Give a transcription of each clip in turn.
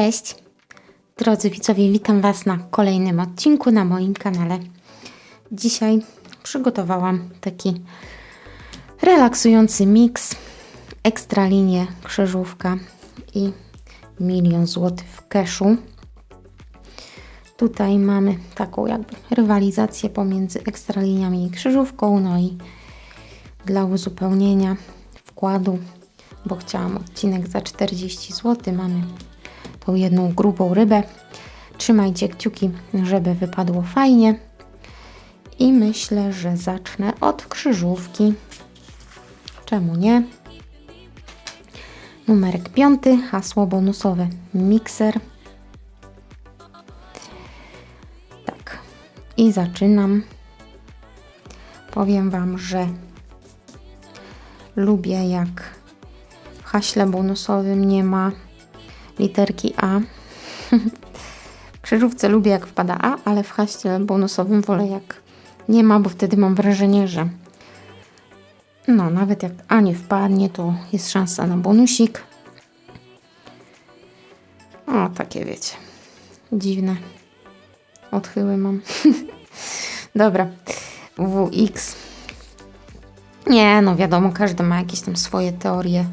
Cześć, drodzy widzowie, witam Was na kolejnym odcinku na moim kanale. Dzisiaj przygotowałam taki relaksujący miks, ekstralinię krzyżówka i milion złotych w cashu. Tutaj mamy taką jakby rywalizację pomiędzy ekstraliniami i krzyżówką, no i dla uzupełnienia wkładu, bo chciałam odcinek za 40 zł, mamy tą jedną grubą rybę. Trzymajcie kciuki, żeby wypadło fajnie. I myślę, że zacznę od krzyżówki. Czemu nie? Numerek piąty, hasło bonusowe mikser. Tak. I zaczynam. Powiem Wam, że lubię jak w haśle bonusowym nie ma literki A. W krzyżówce lubię jak wpada A, ale w haście bonusowym wolę jak nie ma, bo wtedy mam wrażenie, że no nawet jak A nie wpadnie, to jest szansa na bonusik. O, takie wiecie. Dziwne. Odchyły mam. Dobra. WX. Nie, no wiadomo, każdy ma jakieś tam swoje teorie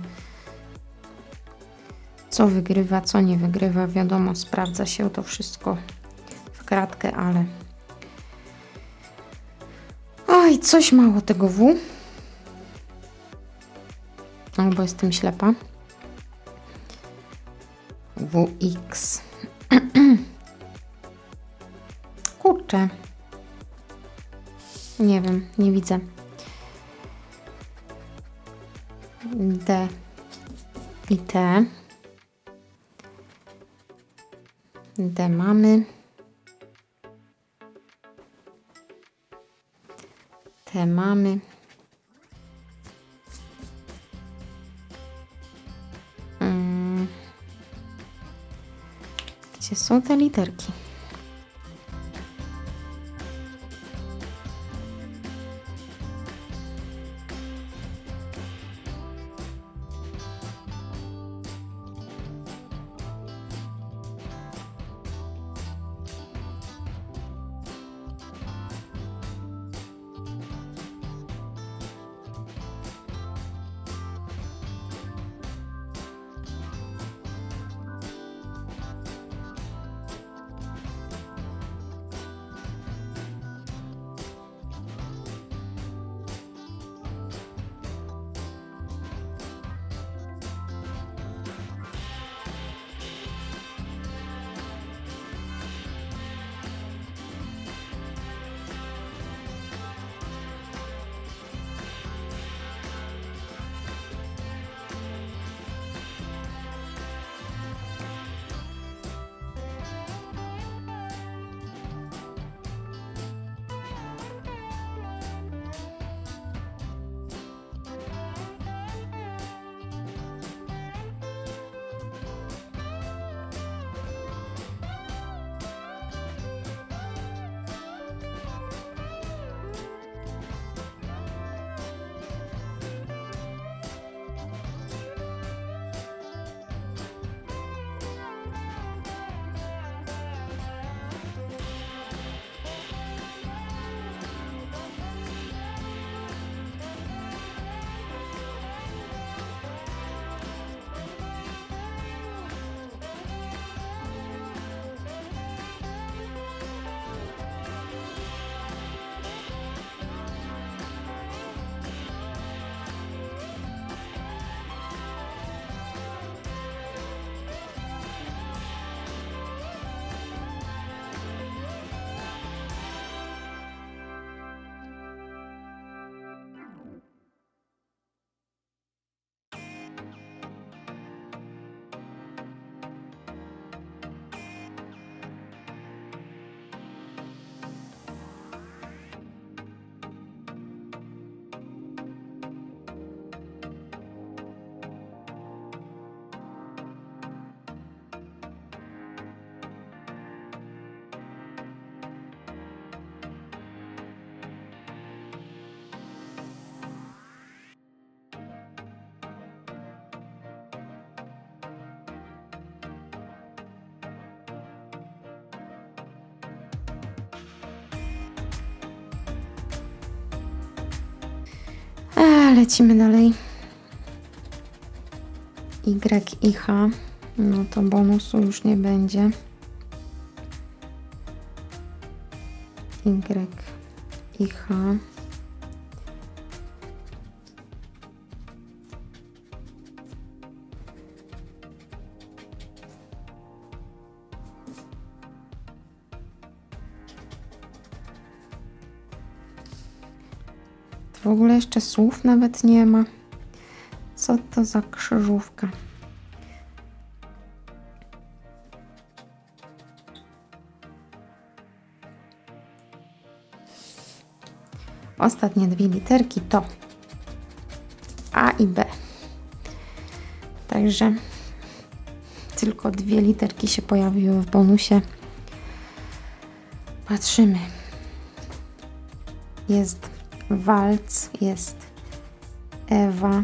co wygrywa, co nie wygrywa. Wiadomo, sprawdza się to wszystko w kratkę, ale. Oj, coś mało tego W. Albo jestem ślepa. WX. Kurczę. Nie wiem, nie widzę. D i T. D mamy. T mamy. Mm. Gdzie są te literki? Lecimy dalej. Y i H. No to bonusu już nie będzie. Y i H. W ogóle jeszcze słów nawet nie ma. Co to za krzyżówka? Ostatnie dwie literki to A i B. Także tylko dwie literki się pojawiły w bonusie. Patrzymy. Jest walc, jest Ewa.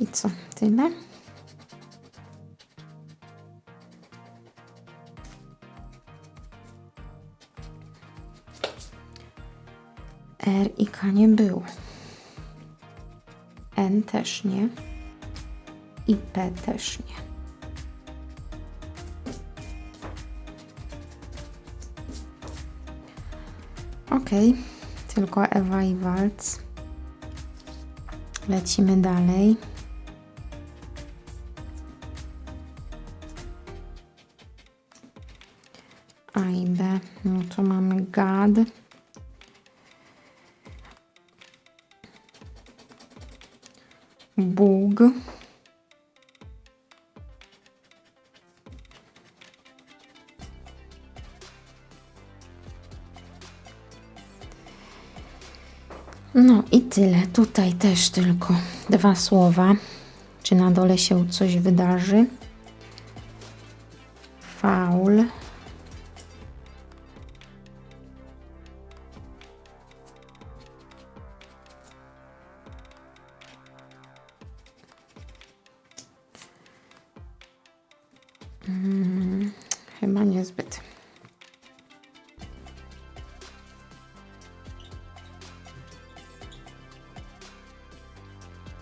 I co? Tyle? R i K nie było. N też nie. I P też nie. Tylko Ewa i Walc. Lecimy dalej. A i B, no to mamy gad. Bóg. Tyle. Tutaj też tylko dwa słowa. Czy na dole się coś wydarzy? Faul.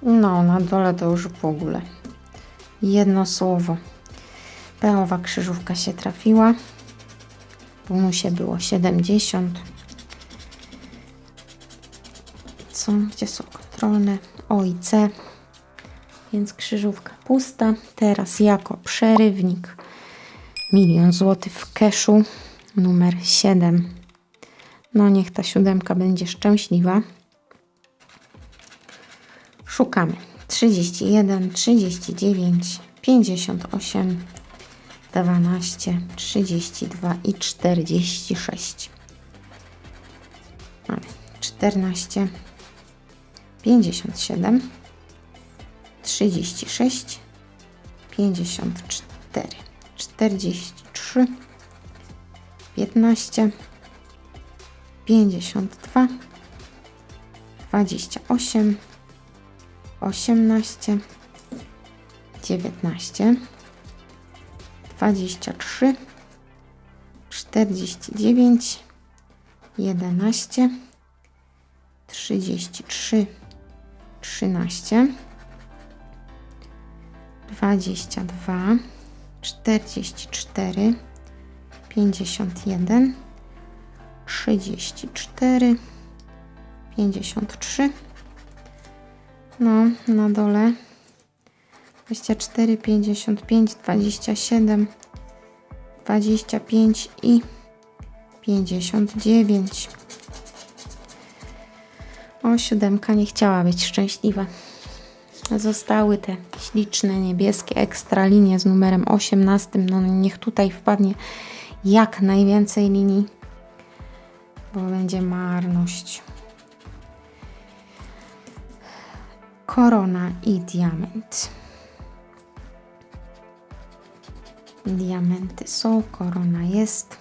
No, na dole to już w ogóle. Jedno słowo. Pełowa krzyżówka się trafiła. W bonusie było 70. Co? Gdzie są kontrolne? O i C. Więc krzyżówka pusta. Teraz jako przerywnik milion złotych w keszu. Numer 7. No niech ta siódemka będzie szczęśliwa. Szukamy. 31, 39, 58, 12, 32 i 46. Mamy 14, 57, 36, 54, 43, 15, 52, 28, 18, 19, 23, 49, 11, 33, 13, 22, 44, 51, 34, 53, no, na dole 24, 55, 27, 25 i 59. O, siódemka nie chciała być szczęśliwa. Zostały te śliczne niebieskie ekstra linie z numerem 18. No niech tutaj wpadnie jak najwięcej linii, bo będzie marność. Korona i diament. Diamenty są, korona jest.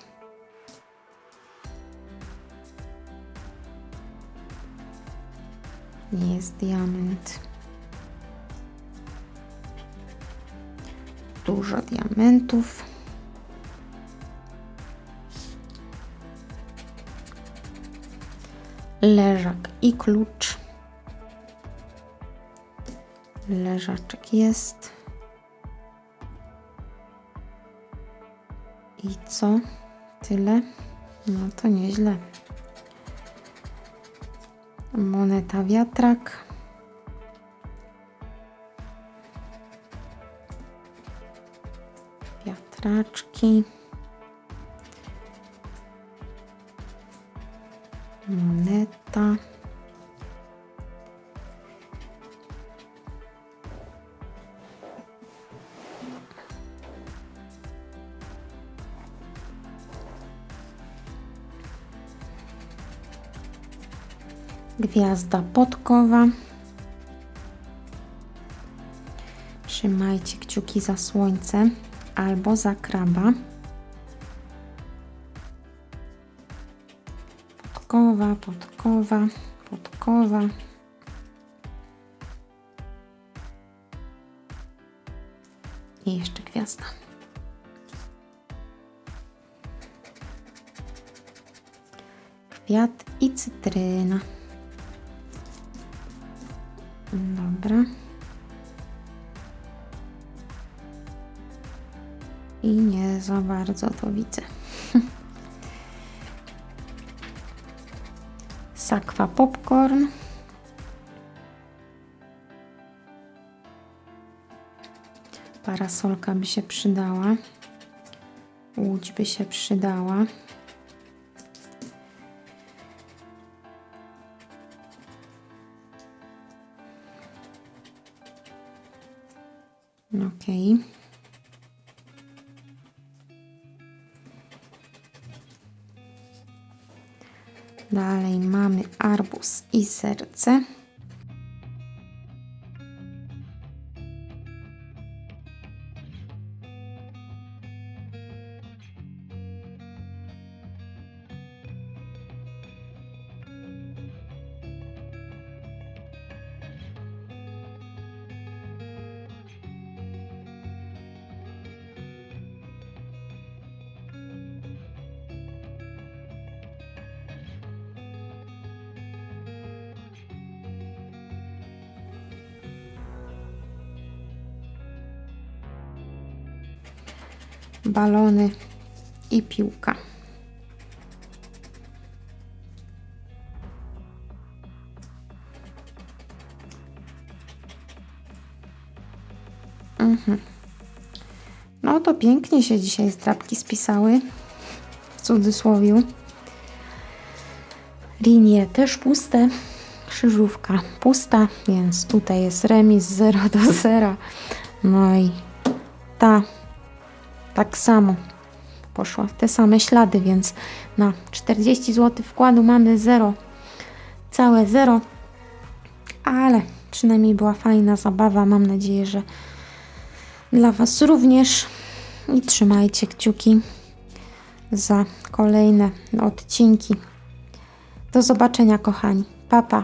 Jest diament. Dużo diamentów. leżak i klucz. Leżaczek jest. I co? Tyle? No to nieźle. Moneta wiatrak. Wiatraczki. Gwiazda podkowa. Trzymajcie kciuki za słońce albo za kraba. Podkowa, podkowa, podkowa. I jeszcze gwiazda. Kwiat i cytryna. I nie za bardzo to widzę. Sakwa popcorn. Parasolka by się przydała. Łódź by się przydała. Okej. Dalej mamy arbuz i serce. Balony i piłka. Mhm. No to pięknie się dzisiaj zdrabki spisały. W cudzysłowiu. Linie też puste. Krzyżówka pusta, więc tutaj jest remis 0 do 0. No i ta tak samo poszła w te same ślady, więc na 40 zł wkładu mamy 0, całe 0, ale przynajmniej była fajna zabawa. Mam nadzieję, że dla Was również i trzymajcie kciuki za kolejne odcinki. Do zobaczenia, kochani. Pa, pa.